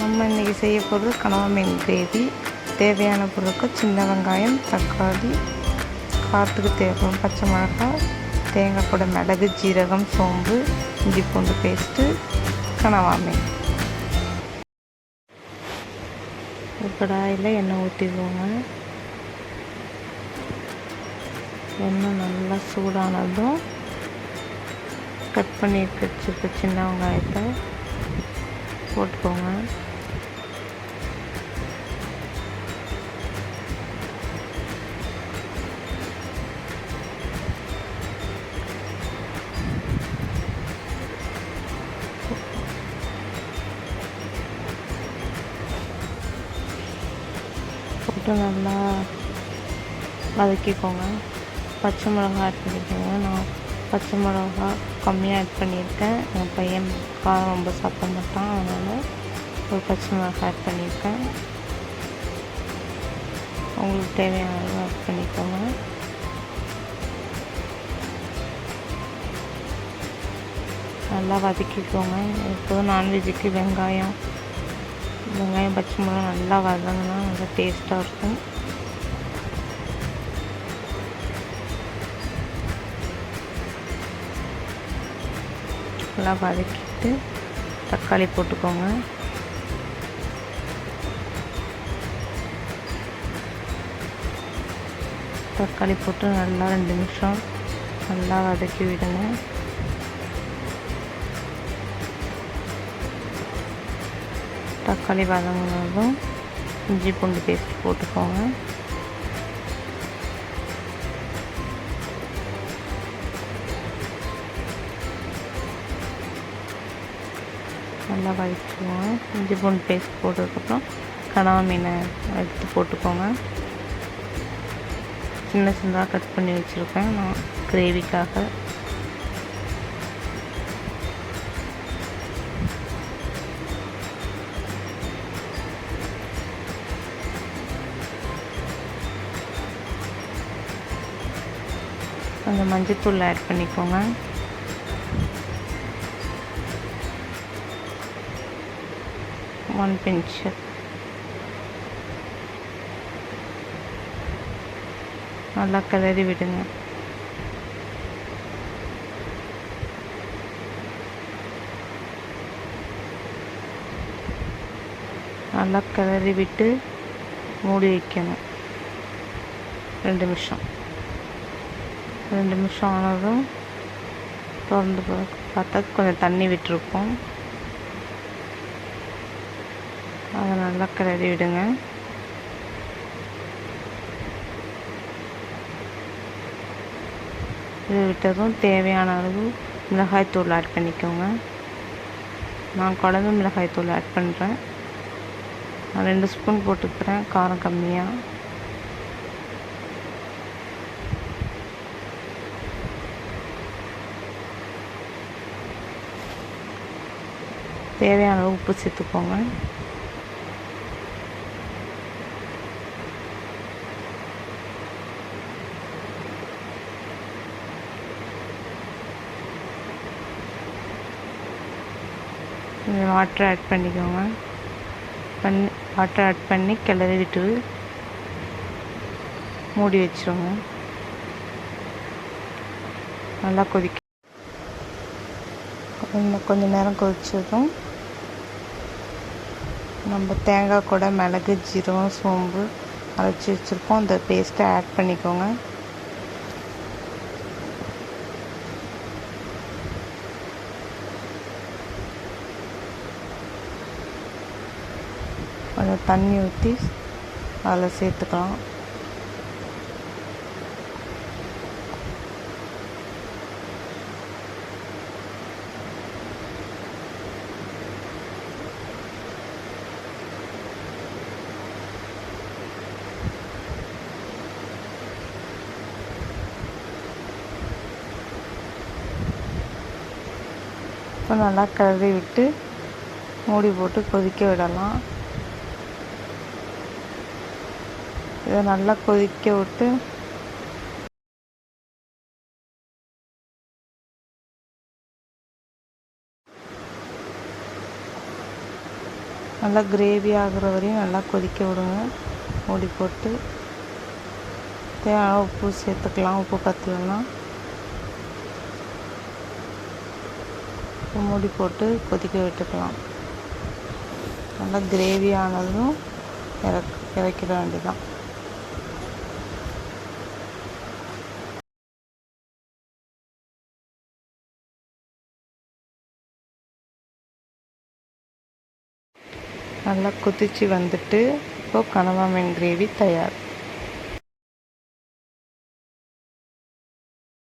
நம்ம இன்றைக்கி செய்ய போகிறது கனவா மீன் கிரேவி. தேவையான பொருட்கள் சின்ன வெங்காயம் தக்காளி காற்றுக்கு தேவைப்படும் பச்சை மிளகாய் தேங்காய் கூட மிளகு ஜீரகம் சோம்பு இஞ்சி பூண்டு பேஸ்ட்டு கனவா மீன். கடாயில் எண்ணெய் ஊற்றிக்குவோங்க எண்ணெய் நல்லா சூடானதும் கட் பண்ணி வச்சுருக்க சின்ன வெங்காயத்தை போட்டுக்கோங்க. போட்டு நல்லா வதக்கிக்கோங்க. பச்சை மிளகா ஆட் நான். பச்சை மிளகா கம்மியாக ஆட் பண்ணியிருக்கேன். என் பையன் காரம் ரொம்ப சாப்பிட மாட்டான் அதனால் ஒரு பச்சை மிளகா ஆட் பண்ணியிருக்கேன். உங்களுக்கு தேவையான அளவு ஆட் பண்ணிக்கோங்க. நல்லா வதக்கிக்கோங்க. எப்போதும் நான்வெஜ்ஜுக்கு வெங்காயம். வெங்காயம் பச்சை மிளகா நல்லா வதங்கினா நல்லா டேஸ்ட்டாக இருக்கும். நல்லா வதக்கிட்டு தக்காளி போட்டுக்கோங்க. தக்காளி போட்டு நல்லா ரெண்டு நிமிஷம் நல்லா வதக்கி விடுங்க. தக்காளி வதங்கினதும் இஞ்சி பூண்டு பேஸ்ட் போட்டுக்கோங்க. நல்லா வதக்கிக்குவோங்க இஞ்சி பூண்டு பேஸ்ட் போட்டதுக்கப்புறம் கனவா மீனை எடுத்து போட்டுக்கோங்க. சின்ன சின்னதாக கட் பண்ணி வச்சுருக்கேன். நான் கிரேவிக்காக கொஞ்சம் மஞ்சத்தூள் ஆட் பண்ணிக்கோங்க. One pinch. நல்லா கிளறி விடுங்க. நல்லா கிளறி விட்டு மூடி வைக்கணும். ரெண்டு நிமிஷம். ரெண்டு நிமிஷம் ஆனதும் திறந்து பார்த்தா கொஞ்சம் தண்ணி விட்டுருப்போம். அதை நல்லா கிளறி விடுங்க. இது விட்டதும் தேவையான அளவு மிளகாய்த்தூள் ஆட் பண்ணிக்கோங்க. நான் குழம்பு மிளகாய்த்தூள் ஆட் பண்ணுறேன் நான் ரெண்டு ஸ்பூன் போட்டுக்கிறேன் காரம் கம்மியாக தேவையான அளவு உப்பு சேர்த்துக்கோங்க. வாட்டர் ஆட் பண்ணிக்கோங்க. பண்ணி வாட்டர் ஆட் பண்ணி கிளறி விட்டு மூடி வச்சிருங்க. நல்லா கொதிக்க இன்னும் கொஞ்சம் நேரம் கொதிச்சதும் நம்ம தேங்காய் கூட மிளகு ஜீரகம் சோம்பு அரைச்சி வச்சுருப்போம் அந்த பேஸ்ட்டை ஆட் பண்ணிக்கோங்க. கொஞ்சம் தண்ணி ஊற்றி அதில் சேர்த்துக்கலாம். இப்போ நல்லா கிளறி விட்டு மூடி போட்டு கொதிக்க விடலாம். இதை நல்லா கொதிக்க விட்டு நல்லா கிரேவி ஆகிற வரையும் நல்லா கொதிக்க விடுங்க. மூடி போட்டு தேவையான உப்பு சேர்த்துக்கலாம். உப்பு பத்தலைன்னா மூடி போட்டு கொதிக்க விட்டுக்கலாம். நல்லா கிரேவி ஆனதும் இறக் இறக்கிட வேண்டியதான் நல்லா கொதிச்சு வந்துட்டு இப்போ கனவா மீன் கிரேவி தயார்.